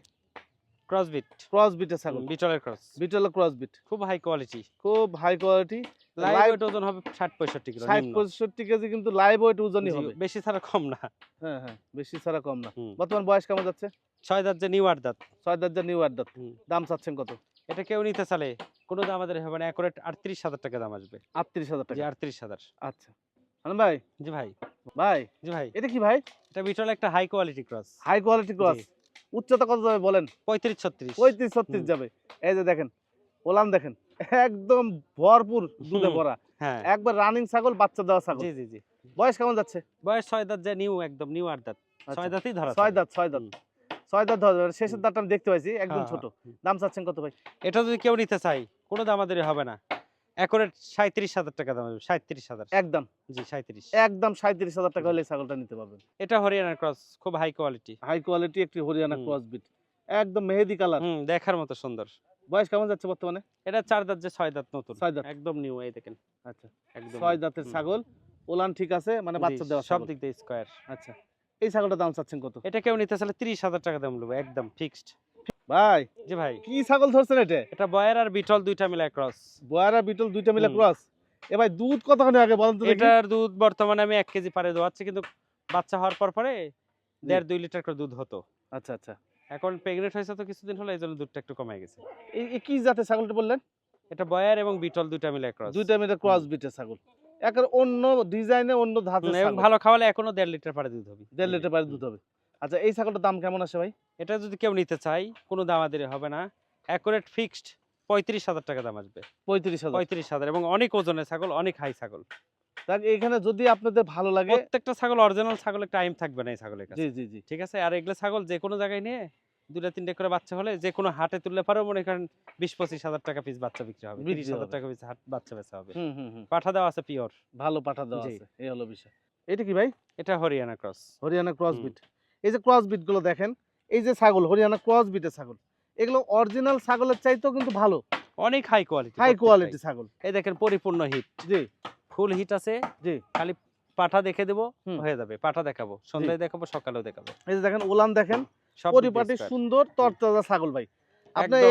Speaker 2: ক্রসবিট
Speaker 1: ক্রসবিটের ছাগল।
Speaker 2: বিটলের ক্রস
Speaker 1: বিটল ক্রসবিট
Speaker 2: খুব হাই কোয়ালিটি
Speaker 1: খুব হাই কোয়ালিটি
Speaker 2: লাইভ ওয়েট ওজন হবে ষাট পঁয়ষট্টি কিলো
Speaker 1: ষাট
Speaker 2: নিম্ন।
Speaker 1: পঁয়ষট্টি কেজি কিন্তু লাইভ ওয়েট ওজনই হবে।
Speaker 2: বেশি ছাড়া কম না।
Speaker 1: হ্যাঁ হ্যাঁ বেশি ছাড়া কম না। বর্তমান বয়স কেমন যাচ্ছে?
Speaker 2: ছয় দাঁত যে নিউ আট দাঁত।
Speaker 1: ছয় দাঁত নিউ আট দাঁত। দাম চাচ্ছেন কত?
Speaker 2: এটা কেউ নিতে চালে কোনো দাম আমাদের হবে না আটত্রিশ হাজার টাকা দাম আসবে।
Speaker 1: আটত্রিশ হাজার
Speaker 2: জি
Speaker 1: টাকা
Speaker 2: আটত্রিশ হাজার।
Speaker 1: আচ্ছা। আনন্দ ভাই?
Speaker 2: জি ভাই।
Speaker 1: ভাই?
Speaker 2: জি ভাই।
Speaker 1: এটা কি ভাই?
Speaker 2: এটা বিটল একটা high quality cross
Speaker 1: high quality cross উচ্চতা কত যাবে বলেন?
Speaker 2: পঁয়ত্রিশ ছত্রিশ।
Speaker 1: পঁয়ত্রিশ ছত্রিশ যাবে। এই যে দেখেন ওলান দেখেন একদম ভরপুর দুধে ভরা।
Speaker 2: হ্যাঁ।
Speaker 1: একবার রানিং ছাগল বাচ্চা দেওয়া ছাগল।
Speaker 2: জি জি জি।
Speaker 1: বয়স কেমন যাচ্ছে?
Speaker 2: বয়স ছয় দাঁত যে নিউ একদম নিউ আট দাঁত।
Speaker 1: আচ্ছা,
Speaker 2: ছয় দাঁতই ধরা
Speaker 1: ছয়। দাঁত ছয় দাঁত। ছয় দাঁত ধরা শেষের দাঁতটা আমি দেখতে পাইছি একদম
Speaker 2: হ্যাঁ,
Speaker 1: ছোট। দাম চাচ্ছেন কত ভাই?
Speaker 2: এটা যদি কেউ নিতে চাই কোনো দাম আমাদের হবে না। অ্যাকুরেট সাঁত্রিশ টাকা দাম আসবে সাঁত্রিশ
Speaker 1: একদম।
Speaker 2: জি সাঁত্রিশ
Speaker 1: একদম সাঁত্রিশ হাজার টাকা হলে ছাগলটা নিতে পারবেন।
Speaker 2: এটা হরিয়ানার ক্রস খুব হাই কোয়ালিটি
Speaker 1: হাই কোয়ালিটি একটি হরিয়ানা ক্রস বিট। একদম মেহেদি কালার।
Speaker 2: হুম দেখার মতো সুন্দর।
Speaker 1: বয়স কেমন যাচ্ছে বর্তমানে?
Speaker 2: এটা চার দাঁত যে ছয় দাঁত নতুন।
Speaker 1: ছয় দাঁত।
Speaker 2: একদম নিউ এই দেখেন।
Speaker 1: আচ্ছা।
Speaker 2: একদম
Speaker 1: ছয় দাঁতের ছাগল ওলান ঠিক আছে মানে বাচ্চা দেওয়া
Speaker 2: সব দিক দিয়ে স্কোয়ার
Speaker 1: আচ্ছা। এই ছাগলটার দাম চাচ্ছেন কত?
Speaker 2: এটা কেউ নিতে চাইলে তিরিশ হাজার টাকা দাম নেব একদম ফিক্সড
Speaker 1: ভাই
Speaker 2: জি ভাই।
Speaker 1: কি ছাগল ধরছেন এটা?
Speaker 2: এটা বয়ার আর বিটল দুইটা মিলে ক্রস
Speaker 1: বয়ারা বিটল দুইটা মিলে ক্রস এ ভাই দুধ কতখানি আগে বলেন তো
Speaker 2: এটার দুধ বর্তমানে আমি এক কেজি পারে দোয়াচ্ছি কিন্তু বাচ্চা হওয়ার পর পরে দেড় দুই লিটার করে দুধ হতো।
Speaker 1: আচ্ছা আচ্ছা।
Speaker 2: এখন প্রেগনেন্ট হয়েছে তো কিছুদিন হলো এই জন্য দুধটা একটু কমে গেছে।
Speaker 1: এই কি জাতের ছাগলটা বললেন?
Speaker 2: এটা বয়ার এবং বিটল দুইটা মিলে ক্রস
Speaker 1: দুইটা মিলে ক্রস বিটের ছাগল। একের অন্য ডিজাইনে অন্য ছাগল।
Speaker 2: ভালো খাওয়ালে এখনও দেড় লিটার পারে দুধ হবে।
Speaker 1: দেড় লিটার পারে দুধ হবে। আচ্ছা এই ছাগলটার দাম কেমন আসে ভাই?
Speaker 2: এটা যদি কেউ নিতে চাই কোনো দামাদারি হবে না। অ্যাকুরেট ফিক্সড পঁয়ত্রিশ হাজার টাকা দাম আসবে।
Speaker 1: পঁয়ত্রিশ হাজার।
Speaker 2: পঁয়ত্রিশ হাজার এবং অনেক ওজনের ছাগল অনেক হাই ছাগল।
Speaker 1: এখানে যদি আপনাদের ভালো লাগে
Speaker 2: প্রত্যেকটা ছাগল অরিজিনাল ছাগলের টাইম থাকবে না এই ছাগলের কাছে।
Speaker 1: জি জি জি।
Speaker 2: ঠিক আছে? আর এগুলো ছাগল যে কোনো জায়গায় নিয়ে দুটা তিনটে করে বাচ্চা হলে যে কোনো হাটে তুললে পারো মনে করেন বিশ পঁচিশ হাজার টাকা পিস বাচ্চা বিক্রি হবে। তিরিশ হাজার টাকা পিস বাচ্চা বেচা হবে। পাঠা দেওয়া আছে পিওর
Speaker 1: ভালো পাঠা দেওয়া আছে এই হলো বিষয়। এটা কি ভাই?
Speaker 2: এটা Haryana cross
Speaker 1: Haryana cross bit এই যে ক্রস বিটগুলো দেখেন এই যে ছাগল হরিয়ানা ক্রস বিটের ছাগল। এগুলো অরিজিনাল ছাগলের চাইতেও কিন্তু ভালো।
Speaker 2: অনেক হাই কোয়ালিটি
Speaker 1: হাই কোয়ালিটি ছাগল।
Speaker 2: এই দেখেন পরিপূর্ণ হিট
Speaker 1: জি।
Speaker 2: ফুল হিট আছে।
Speaker 1: জি।
Speaker 2: খালি পাঠা দেখে দেবো হয়ে যাবে। পাঠা দেখাবো সন্ধ্যায় দেখাবো সকালেও দেখাবো।
Speaker 1: এই যে দেখেন ওলান দেখেন পরিপাটি সুন্দর তরতাজা ছাগল ভাই। আপনার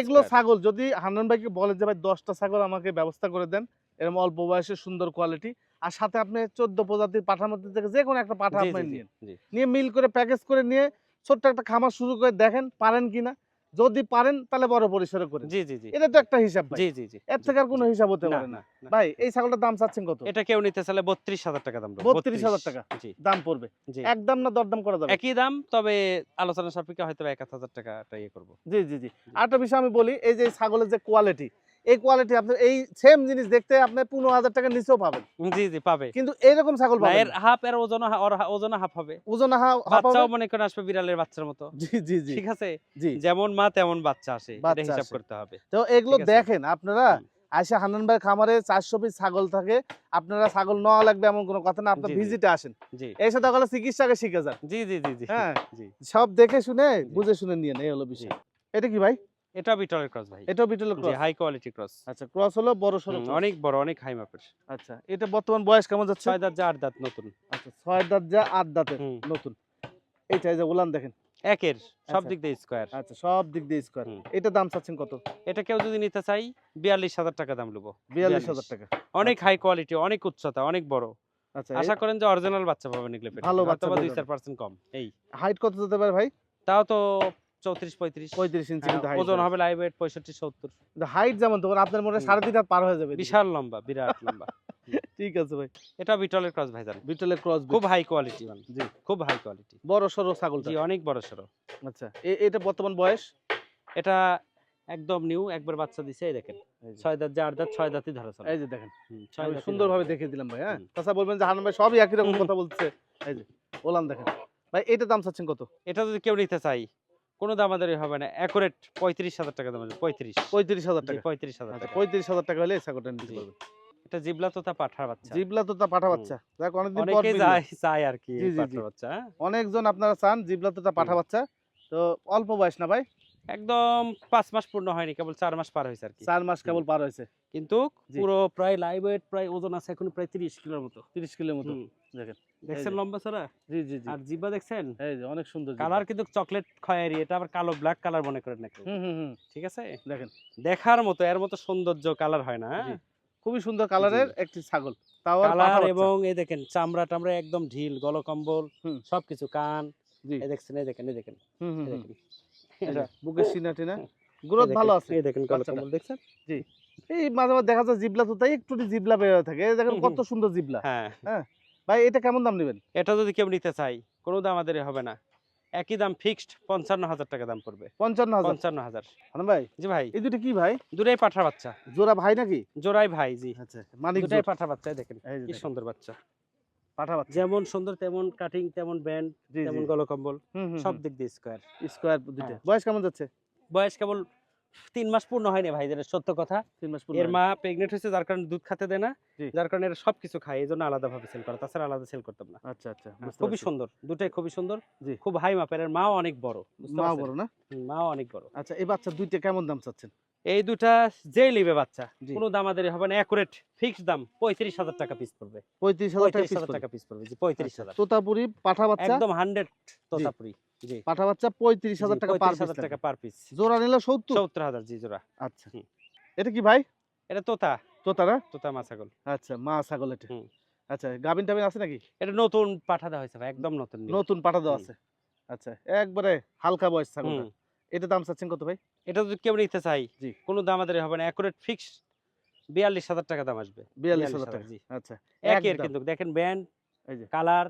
Speaker 1: এগুলো ছাগল যদি হান্নান ভাইকে বলে যে ভাই দশটা ছাগল আমাকে ব্যবস্থা করে দেন। এরকম অল্প বয়সে সুন্দর কোয়ালিটি আর সাথে আপনি চোদ্দ প্রজাতির পাঠার মধ্যে থেকে যে কোনো একটা পাঠা আপনি
Speaker 2: জি,
Speaker 1: নিয়ে নিয়ে মিল করে প্যাকেজ করে নিয়ে ছোট্ট একটা খামার শুরু করে দেখেন পারেন কিনা। যদি পারেন তাহলে বড় পরিসরে করেন।
Speaker 2: জি জি জি।
Speaker 1: এটা তো একটা হিসাব
Speaker 2: জি জি জি।
Speaker 1: এর থেকে আর কোনো হিসাব হতে পারে না
Speaker 2: না, না।
Speaker 1: ভাই এই ছাগলটার দাম চাচ্ছেন কত?
Speaker 2: এটা কেউ নিতে চাইলে বত্রিশ হাজার টাকা দাম রাখব,
Speaker 1: 32,000 টাকা।
Speaker 2: জি।
Speaker 1: দাম পড়বে। একদম না দরদাম করা যাবে
Speaker 2: একই দাম তবে আলোচনা সাপেক্ষে হয়তো এক হাজার টাকা ইয়ে করব।
Speaker 1: জি জি জি। আরেকটা বিষয় আমি বলি এই যে ছাগলের যে কোয়ালিটি এই কোয়ালিটি আপনি এই সেম জিনিস দেখতে আপনি পনেরো হাজার টাকার নিচেও পাবেন।
Speaker 2: জি জি পাবে।
Speaker 1: কিন্তু এইরকম ছাগল পাবেন
Speaker 2: এর হাফ এর ওজন ওজন হাফ হবে।
Speaker 1: ওজন হা হা
Speaker 2: বাচ্চাও মনে করেন আসবে বিড়ালের বাচ্চার মতো।
Speaker 1: জি জি জি।
Speaker 2: ঠিক আছে? যেমন মা তেমন বাচ্চা আসে। এটা হিসাব করতে হবে।
Speaker 1: তো এগুলো দেখেন আপনারা। আয়সা হান্নান ভাই খামারে চারশো পিস ছাগল থাকে। আপনারা ছাগল নেওয়া লাগবে এমন কোনো কথা না আপনার। ভিজিটে আসেন। এই সাথে তাহলে চিকিৎসাকে শিখে যান।
Speaker 2: জি জি জি জি
Speaker 1: হ্যাঁ। সব দেখে শুনে বুঝে শুনে নিয়ে এই হলো বিষয়। এটা কি ভাই?
Speaker 2: এটা বিটলের ক্রস ভাই।
Speaker 1: এটাও বিটল
Speaker 2: জি
Speaker 1: ক্রস
Speaker 2: হাই কোয়ালিটি ক্রস
Speaker 1: আচ্ছা ক্রস হলো বড় সরো
Speaker 2: অনেক বড় অনেক হাই মাপের।
Speaker 1: আচ্ছা এটা বর্তমান বয়স কেমন যাচ্ছে?
Speaker 2: ছয় দাঁত যা আট দাঁত নতুন।
Speaker 1: আচ্ছা ছয় দাঁত যা আট দাঁতের নতুন। এইটা এই যে উলান দেখেন।
Speaker 2: একের সব
Speaker 1: আচ্ছা।
Speaker 2: দিক দিয়ে স্কোয়ার
Speaker 1: আচ্ছা সব দিক দিয়ে স্কোয়ার এটা দাম চাচ্ছেন কত?
Speaker 2: এটা কেউ যদি নিতে চাই বিয়াল্লিশ হাজার টাকা দাম নেব
Speaker 1: বিয়াল্লিশ হাজার টাকা।
Speaker 2: অনেক হাই কোয়ালিটি অনেক উচ্চতা অনেক বড়।
Speaker 1: আচ্ছা
Speaker 2: আশা করেন যে অরিজিনাল বাচ্চা পাবেন এগুলো পেটে।
Speaker 1: ভালো বাচ্চা
Speaker 2: দুই। চার পার্সেন্ট কম এই।
Speaker 1: হাইট কত যেতে পারে ভাই?
Speaker 2: তাও তো চৌত্রিশ পঁয়ত্রিশ
Speaker 1: পঁয়ত্রিশ ইঞ্চি
Speaker 2: হ্যাঁ,
Speaker 1: কিন্তু height
Speaker 2: ওজন
Speaker 1: হবে
Speaker 2: হবে লাইভ ওয়েট পঁয়ষট্টি সত্তর
Speaker 1: হাইট যেমন তখন আপনার মনে সাড়ে তিন হাত পার হয়ে যাবে
Speaker 2: বিশাল লম্বা বিরাট লম্বা। [laughs]
Speaker 1: ঠিক আছে ভাই।
Speaker 2: এটা বিটলের ক্রস ভাইজান
Speaker 1: বিটলের ক্রস
Speaker 2: খুব হাই কোয়ালিটি মানে।
Speaker 1: জি।
Speaker 2: খুব হাই কোয়ালিটি
Speaker 1: বড় সরো ছাগলটা
Speaker 2: জি অনেক বড় সড়ো
Speaker 1: আচ্ছা এটা বর্তমান বয়স?
Speaker 2: এটা একদম নিউ একবার বাচ্চা দিছে এই দেখেন। ছয় দাঁত যে আট দাঁত ছয় দাঁতই ধরা
Speaker 1: এই যে দেখেন। দেখিয়ে দিলাম ভাই হ্যাঁ। কথা বলবেন যে ভাই সবই একই রকম [laughs] কথা বলছে। এই যে ওলান দেখেন। ভাই এটা দাম চাচ্ছেন কত?
Speaker 2: এটা যদি কেউ নিতে চাই কোনো দামাদারি হবে না। অ্যাকুরেট পঁয়ত্রিশ হাজার টাকা দাম আছে, পঁয়ত্রিশ।
Speaker 1: পঁয়ত্রিশ হাজার টাকা।
Speaker 2: পঁয়ত্রিশ হাজার
Speaker 1: আচ্ছা
Speaker 2: টাকা।
Speaker 1: পঁয়ত্রিশ হাজার টাকা হলে ছাগলটা নিতে পারবে।
Speaker 2: এটা জিবলা পাঠার বাচ্চা।
Speaker 1: জিবলা পাঠা বাচ্চা। অনেকদিন পর
Speaker 2: অনেকে যায় চায় আর কি
Speaker 1: জি।
Speaker 2: বাচ্চা হ্যাঁ?
Speaker 1: অনেকজন আপনারা চান জিবলা পাঠা বাচ্চা। তো অল্প বয়স না ভাই?
Speaker 2: একদম পাঁচ মাস পূর্ণ হয়নি কেবল চার মাস পার হয়েছে আর কি।
Speaker 1: চার মাস কেবল পার হয়েছে।
Speaker 2: কিন্তু পুরো প্রায় লাইভ ওয়েট প্রায় ওজন আছে এখন প্রায় তিরিশ কিলোর মতো।
Speaker 1: তিরিশ কিলোর মতো। দেখেন।
Speaker 2: দেখছেন। লম্বা ছাড়া?
Speaker 1: জি জি জি।
Speaker 2: আর জিব্বা দেখছেন?
Speaker 1: এই যে অনেক সুন্দর
Speaker 2: কালার কিন্তু চকলেট খয়েরি এটা আবার কালো ব্ল্যাক কালার মনে করেন না কেউ
Speaker 1: হুম হুম।
Speaker 2: ঠিক আছে?
Speaker 1: দেখেন।
Speaker 2: দেখার মতো এর মতো সৌন্দর্য কালার হয় না
Speaker 1: খুবই সুন্দর কালারের একটি ছাগল। তাও
Speaker 2: কালার এবং এই দেখেন চামড়া টামড়া একদম ঢিল গলকম্বল। সবকিছু কান।
Speaker 1: জি।
Speaker 2: এই দেখছেন এই দেখেন এই দেখেন।
Speaker 1: হুম হুম বুকের সিনা টিনা। গ্রোথ ভালো আছে।
Speaker 2: এই দেখেন। গলকম্বল দেখছেন? জি।
Speaker 1: এই মাঝে মাঝে দেখা যায় জিবলা তো তাই একটু জিবলা বের হয়ে থাকে। এই দেখেন কত সুন্দর জিবলা।
Speaker 2: হ্যাঁ। হ্যাঁ?
Speaker 1: ভাই এটা কেমন দাম নেবেন?
Speaker 2: এটা যদি কেউ নিতে চাই কোনো দাম আমাদের হবে না। একই দাম ফিক্সড পঞ্চান্ন হাজার টাকা দাম পড়বে।
Speaker 1: পঞ্চান্ন
Speaker 2: পঞ্চান্ন হাজার।
Speaker 1: ভাই
Speaker 2: জি ভাই।
Speaker 1: এই দুটো কি ভাই?
Speaker 2: দুটাই পাঠা বাচ্চা।
Speaker 1: জোড়া ভাই নাকি?
Speaker 2: জোড়াই ভাই জি।
Speaker 1: আচ্ছা মানিক
Speaker 2: দুটাই পাঠা বাচ্চা দেখেন
Speaker 1: এই
Speaker 2: কি সুন্দর বাচ্চা।
Speaker 1: পাঠা বাচ্চা।
Speaker 2: যেমন সুন্দর তেমন কাটিং তেমন ব্যান্ড তেমন গলকম্বল সব দিক দিয়ে স্কোয়ার
Speaker 1: স্কোয়ার দুটো।
Speaker 2: হ্যাঁ।
Speaker 1: বয়স কেমন যাচ্ছে?
Speaker 2: বয়স কেবল তিন মাস পূর্ণ হয়নি ভাইদের সত্য কথা।
Speaker 1: তিন মাস পূর্ণ
Speaker 2: এর মা প্রেগনেন্ট হয়েছে যার কারণে দুধ খেতে দেয় না যার কারণে এরা সবকিছু খায় এই জন্য আলাদা ভাবে সেল করা। তাছাড়া আলাদা সেল করতাম না।
Speaker 1: আচ্ছা আচ্ছা
Speaker 2: খুবই সুন্দর দুটাই খুবই সুন্দর। খুব হাই মাপের এর মাও অনেক বড় বুঝতে
Speaker 1: মা
Speaker 2: পারছেন?
Speaker 1: বড় না?
Speaker 2: মাও অনেক বড়।
Speaker 1: আচ্ছা এই বাচ্চা দুইটা কেমন দাম চাচ্ছেন?
Speaker 2: এই দুটা যেই লিবে বাচ্চা। কোনো দামাদারি হবে না অ্যাকুরেট ফিক্সড দাম পঁয়ত্রিশ হাজার টাকা পিস পড়বে।
Speaker 1: পঁয়ত্রিশ হাজার টাকা পিস
Speaker 2: পড়বে। জি পঁয়ত্রিশ
Speaker 1: আচ্ছা,
Speaker 2: হাজার।
Speaker 1: তোতাপুরি পাঠা বাচ্চা
Speaker 2: একদম হান্ড্রেড তোতাপুরি।
Speaker 1: পাঠা বাচ্চা পঁয়ত্রিশ হাজার টাকা পার
Speaker 2: হাজার টাকা পার পিস
Speaker 1: জোড়া নিলে সত্তর?
Speaker 2: সত্তর হাজার জি জোড়া।
Speaker 1: আচ্ছা। এটা কি ভাই?
Speaker 2: এটা তোতা।
Speaker 1: তোতা না?
Speaker 2: তোতা মা ছাগল।
Speaker 1: আচ্ছা মা ছাগল এটা। আচ্ছা গাবিন টাবিন আছে নাকি?
Speaker 2: এটা নতুন পাঠা দেওয়া হয়েছে ভাই একদম নতুন
Speaker 1: নতুন পাঠা দেওয়া আছে। আচ্ছা একবারে হালকা বয়স ছাগলটা।
Speaker 2: হুম।
Speaker 1: এটা দাম চাচ্ছেন কত ভাই?
Speaker 2: এটা যদি কেউ নিতে চাই
Speaker 1: জি।
Speaker 2: কোনো দামাদারি হবে না অ্যাকুরেট ফিক্স বিয়াল্লিশ হাজার টাকা দাম আসবে।
Speaker 1: বিয়াল্লিশ হাজার টাকা।
Speaker 2: জি।
Speaker 1: আচ্ছা
Speaker 2: একই কিন্তু দেখেন ব্যান্ড
Speaker 1: এই যে।
Speaker 2: কালার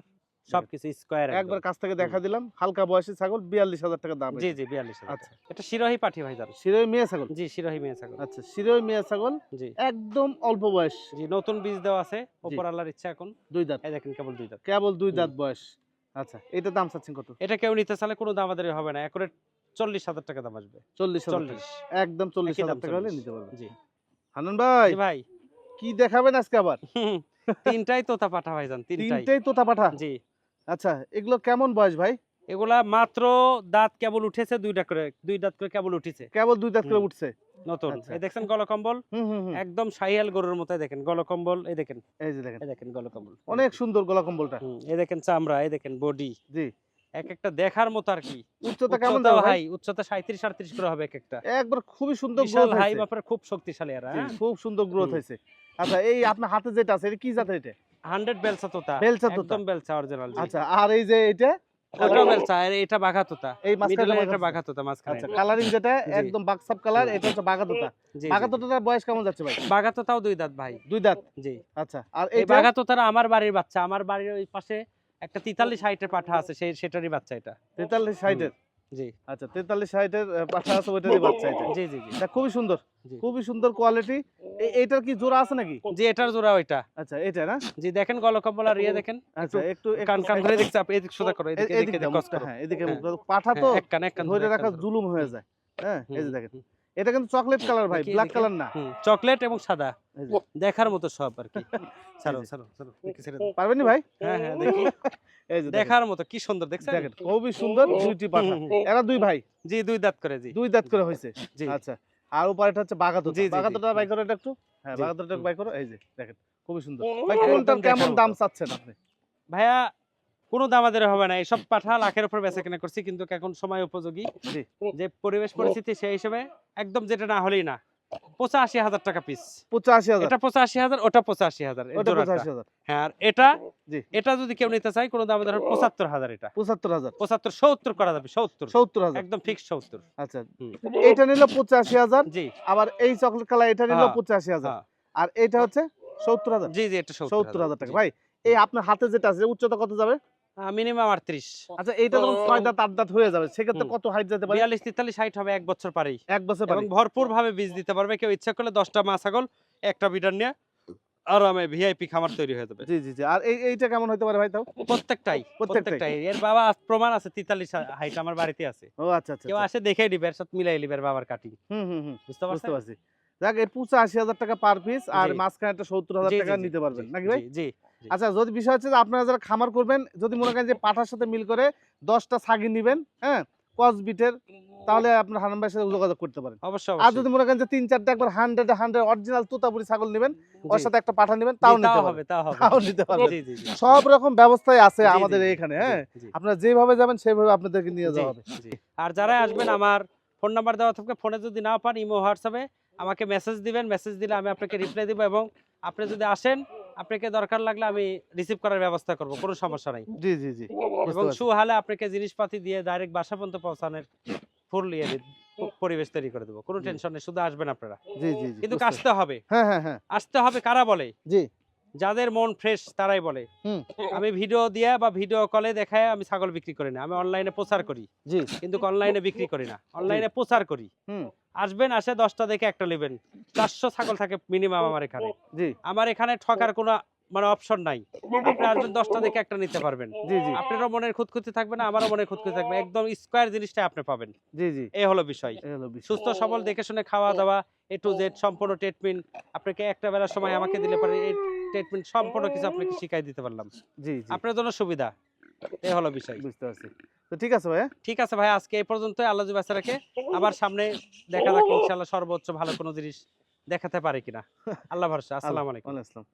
Speaker 2: সবকিছু স্কোয়ার
Speaker 1: একবার কাছ থেকে দেখা দিলাম হালকা বয়সী ছাগল বিয়াল্লিশ হাজার টাকা দাম
Speaker 2: জি জি বিয়াল্লিশ
Speaker 1: আচ্ছা।
Speaker 2: এটা শিরোহী পাঠি ভাই যান
Speaker 1: শিরোই মেয়ে ছাগল?
Speaker 2: জি শিরোহী মেয়ে ছাগল।
Speaker 1: আচ্ছা শিরোই মেয়ে ছাগল
Speaker 2: জি।
Speaker 1: একদম অল্প বয়স।
Speaker 2: জি নতুন বীজ দেওয়া আছে ওপর আল্লাহর ইচ্ছা এখন।
Speaker 1: দুই দাঁত।
Speaker 2: এই দেখেন কেবল দুই দাঁত।
Speaker 1: কেবল দুই দাঁত বয়স। আচ্ছা এটা দাম চাচ্ছেন কত?
Speaker 2: এটা কেউ নিতে চাইলে কোনো দাম আমাদের হবে না একরে চল্লিশ হাজার টাকা দাম আসবে।
Speaker 1: চল্লিশ
Speaker 2: চল্লিশ।
Speaker 1: একদম চল্লিশ হাজার টাকা হলে নিতে পারবেন।
Speaker 2: জি।
Speaker 1: হানন ভাই
Speaker 2: ভাই।
Speaker 1: কি দেখাবেন আজকে আবার?
Speaker 2: তিনটাই তোতা পাঠা ভাই যান তিনটাই।
Speaker 1: তিনটেই তোতা পাঠা?
Speaker 2: জি।
Speaker 1: আচ্ছা এগুলো কেমন বয়স ভাই?
Speaker 2: এগুলা মাত্র দাঁত কেবল উঠেছে দুইটা করে দুই দাঁত করে কেবল উঠেছে।
Speaker 1: কেবল দুই দাঁত করে উঠছে?
Speaker 2: নতুন।
Speaker 1: আচ্ছা।
Speaker 2: এই দেখছেন গলকম্বল?
Speaker 1: হুম হুম হুম।
Speaker 2: একদম শাহিয়াল গরুর মতো দেখেন। গলকম্বল এই দেখেন।
Speaker 1: এই যে দেখেন।
Speaker 2: এই দেখেন গলকম্বল।
Speaker 1: অনেক সুন্দর গলা কম্বলটা
Speaker 2: হুম, এই দেখেন চামড়া এই দেখেন বডি।
Speaker 1: জি।
Speaker 2: এক একটা দেখার মতো আর কি।
Speaker 1: উচ্চতা কেমন যাবে ভাই?
Speaker 2: উচ্চতা সাঁত্রিশ আটত্রিশ করে হবে এক একটা।
Speaker 1: একবার খুব সুন্দর গ্রোথ হয়েছে।
Speaker 2: মাপের খুব শক্তিশালী আর
Speaker 1: খুব সুন্দর গ্রোথ। হয়েছে। আচ্ছা এই আপনার হাতে যেটা আছে এটা কি জাতের এটা?
Speaker 2: হান্ড্রেড বেলসা তোতা
Speaker 1: বেলচা তোতা।
Speaker 2: একদম বেলসা অরিজিনাল
Speaker 1: আচ্ছা আর এই যে এটা
Speaker 2: ওটাও বেলসা আর এটা বাঘা তোতা।
Speaker 1: এই মাঝখানে
Speaker 2: এটা বাঘা তোতা। মাঝখানে।
Speaker 1: আচ্ছা কালারিং যেটা একদম বাক্সাপ কালার এটা হচ্ছে
Speaker 2: জি, জি,
Speaker 1: বাগাতোটার বয়স কেমন যাচ্ছে ভাই?
Speaker 2: বাঘা তোতাও দুই দাঁত ভাই।
Speaker 1: দুই দাঁত?
Speaker 2: জি।
Speaker 1: আচ্ছা আর
Speaker 2: এই বাঘা তোতারা আমার বাড়ির বাচ্চা। আমার বাড়ির ওই পাশে একটা তেতাল্লিশ হাইটের পাঠা আছে সেই সেটারই বাচ্চা এটা।
Speaker 1: তেতাল্লিশ সাইডের
Speaker 2: জি।
Speaker 1: আচ্ছা তেতাল্লিশ সাইডের পাঠা আছে ওইটারই বাচ্চা এটা
Speaker 2: জি জি
Speaker 1: এটা খুবই সুন্দর। খুবই সুন্দর কোয়ালিটি এইটার কি জোড়া আছে নাকি?
Speaker 2: জি এটার জোড়া ওইটা।
Speaker 1: আচ্ছা এটা না?
Speaker 2: জি দেখেন গলকম্বলা আর ইয়ে দেখেন।
Speaker 1: আচ্ছা একটু
Speaker 2: কান কান ধরে দেখছে আপনি এদিক সোজা করো এদিকে
Speaker 1: এদিকে
Speaker 2: করো।
Speaker 1: হ্যাঁ এদিকে
Speaker 2: হ্যাঁ।
Speaker 1: পাঠা তো
Speaker 2: হ্যাঁ, এক কান এক কান
Speaker 1: ধরে রাখা জুলুম হয়ে যায়। হ্যাঁ এই যে দেখেন। এটা কিন্তু চকলেট কালার ভাই ব্ল্যাক কালার না।
Speaker 2: চকলেট এবং সাদা। দেখার মতো সব আর কি। ছাড়ো। ছাড়ো ছাড়ো।
Speaker 1: পারবেন নি ভাই?
Speaker 2: হ্যাঁ হ্যাঁ দেখি। [laughs]
Speaker 1: এই যে
Speaker 2: দেখার মতো কি সুন্দর দেখছেন?
Speaker 1: দেখেন খুবই সুন্দর দুইটি পাঠা এরা দুই ভাই?
Speaker 2: জি দুই দাঁত করে জি।
Speaker 1: দুই দাঁত করে হয়েছে?
Speaker 2: জি।
Speaker 1: আচ্ছা আর উপরেটা হচ্ছে বাগাতোটা
Speaker 2: জি,
Speaker 1: বাগাতোটা বাই। করো এটা একটু? হ্যাঁ বাগাতোটা বাই করো। এই যে দেখেন খুবই সুন্দর। ভাই কোনটার কেমন দাম চাচ্ছেন আপনি?
Speaker 2: ভাইয়া কোনো দাম আমাদের হবে না। এইসব পাঠা লাখের উপর বেচা কেনা করছি কিন্তু এখন সময় উপযোগী। যে পরিবেশ পরিস্থিতি সেই হিসেবে একদম যেটা না হলেই না। পঁচাশি হাজার টাকা পিস
Speaker 1: পঁচাশি হাজার।
Speaker 2: এটা পঁচাশি হাজার ওটা পঁচাশি হাজার। হ্যাঁ আর এটা এটা যদি কেউ নিতে চায় কোনো দাম আমাদের পঁচাত্তর হাজার এটা।
Speaker 1: পঁচাত্তর হাজার।
Speaker 2: পঁচাত্তর সত্তর করা যাবে সত্তর।
Speaker 1: সত্তর হাজার।
Speaker 2: একদম ফিক্স সত্তর।
Speaker 1: আচ্ছা। এইটা নিল পঁচাশি হাজার।
Speaker 2: জি।
Speaker 1: আবার এই চকলেট কালার এটা নিল
Speaker 2: হ্যাঁ,
Speaker 1: পঁচাশি হাজার।
Speaker 2: হ্যাঁ।
Speaker 1: আর এটা হচ্ছে সত্তর হাজার।
Speaker 2: জি জি এটা
Speaker 1: সত্তর হাজার। টাকা। ভাই এই আপনার হাতে যেটা আছে উচ্চতা কত যাবে?
Speaker 2: মিনিমাম আটত্রিশ।
Speaker 1: আচ্ছা এইটা যখন ছয় দাঁত আট দাঁত হয়ে যাবে সেক্ষেত্রে কত হাইট যেতে পারে?
Speaker 2: বিয়াল্লিশ তেতাল্লিশ হাইট হবে এক বছর পারেই।
Speaker 1: এক বছর
Speaker 2: এবং ভরপুর ভাবে বীজ দিতে পারবে। কেউ ইচ্ছা করলে দশটা মা ছাগল একটা বিডার নিয়ে আরামে ভিআইপি খামার তৈরি হয়ে যাবে।
Speaker 1: জি জি জি। আর এই এইটা কেমন হতে পারে ভাই তাও?
Speaker 2: প্রত্যেকটাই
Speaker 1: প্রত্যেকটাই।
Speaker 2: এর বাবা প্রমাণ আছে তেতাল্লিশ হাইট আমার বাড়িতে আছে।
Speaker 1: ও আচ্ছা আচ্ছা
Speaker 2: কেউ
Speaker 1: আচ্ছা।
Speaker 2: আসে দেখে নিবে এর সাথে মিলাই নিবে এর বাবার কাটিং।
Speaker 1: হুম হুম হুম।
Speaker 2: বুঝতে
Speaker 1: বুঝতে পারছি। যাক এই পঁচাশি হাজার টাকা পার পিস আর। মাঝখানে একটা সত্তর হাজার
Speaker 2: জি, জি,
Speaker 1: টাকা নিতে পারবেন। নাকি ভাই?
Speaker 2: জি।
Speaker 1: আচ্ছা যদি বিষয় হচ্ছে যে আপনারা যারা খামার করবেন যদি মনে করেন যে পাঠার সাথে মিল করে দশটা ছাগি নিবেন হ্যাঁ কস বিটের তাহলে আপনার হারান ভাইয়ের সাথে যোগাযোগ করতে পারেন।
Speaker 2: অবশ্যই
Speaker 1: আর যদি মনে করেন যে তিন চারটা একবার হান্ড্রেড হান্ড্রেড অরিজিনাল তোতাপুরি ছাগল নেবেন ওর সাথে একটা পাঠা নেবেন তাও নিতে
Speaker 2: হবে তাও
Speaker 1: নিতে পারবেন। সব রকম ব্যবস্থাই আছে আমাদের এখানে হ্যাঁ? আপনারা যেভাবে যাবেন সেভাবে আপনাদেরকে নিয়ে যাওয়া হবে।
Speaker 2: আর যারা আসবেন আমার ফোন নাম্বার দেওয়া থাকবে ফোনে যদি না পান ইমো হোয়াটসঅ্যাপে আমাকে মেসেজ দিবেন মেসেজ দিলে আমি আপনাকে রিপ্লাই দিব এবং আপনি যদি আসেন আপনাকে দরকার লাগলে আমি রিসিভ করার ব্যবস্থা করব কোনো সমস্যা নাই।
Speaker 1: জি জি জি।
Speaker 2: এবং। সুহালে আপনাকে জিনিসপাতি দিয়ে ডাইরেক্ট বাসা পর্যন্ত পৌঁছানোর ফুল ইয়ে দি- পরিবেশ তৈরি করে দেবো কোনো টেনশন নেই শুধু আসবেন আপনারা।
Speaker 1: জি জি জি
Speaker 2: কিন্তু আসতে হবে।
Speaker 1: হ্যাঁ হ্যাঁ হ্যাঁ।
Speaker 2: আসতে হবে কারা বলে?
Speaker 1: জি।
Speaker 2: যাদের মন ফ্রেশ তারাই বলে। আমি ভিডিও দিয়ে বা ভিডিও কলে দেখায় আমি ছাগল বিক্রি করি না আমি অনলাইনে প্রচার করি।
Speaker 1: জি।
Speaker 2: কিন্তু অনলাইনে বিক্রি করি না অনলাইনে প্রচার করি।
Speaker 1: হুম।
Speaker 2: আসবেন আসে দশটা দেখে একটা নেবেন। চারশো ছাগল থাকে মিনিমাম আমার এখানে।
Speaker 1: জি।
Speaker 2: আমার এখানে ঠকার কোনো মানে অপশন নাই। আপনি আসবেন দশটা দেখে একটা নিতে পারবেন।
Speaker 1: জি জি।
Speaker 2: আপনারও মনের খুঁতখুতি থাকবে না আমারও মনের খুঁতখুতি থাকবে একদম স্কোয়ার জিনিসটা আপনি পাবেন।
Speaker 1: জি জি।
Speaker 2: এই হলো বিষয়। সুস্থ সবল দেখে শুনে খাওয়া দাওয়া এ টু জেড সম্পূর্ণ ট্রিটমেন্ট আপনাকে একটা বেলার সময় আমাকে দিলে পরে এই ট্রিটমেন্ট সম্পূর্ণ কিছু আপনাকে শিখাই দিতে পারলাম।
Speaker 1: জি জি।
Speaker 2: আপনার জন্য সুবিধা। এই হলো বিষয়।
Speaker 1: বুঝতে পারছি। তো ঠিক আছে ভাইয়া?
Speaker 2: ঠিক আছে ভাই আজকে এই পর্যন্ত আল্লাহ বাসা রেখে আবার সামনে দেখা যাক ইনশাআল্লাহ সর্বোচ্চ ভালো কোনো জিনিস দেখাতে পারে কিনা। আল্লাহ ভরসা আসসালামু আলাইকুম।
Speaker 1: আসসালাম।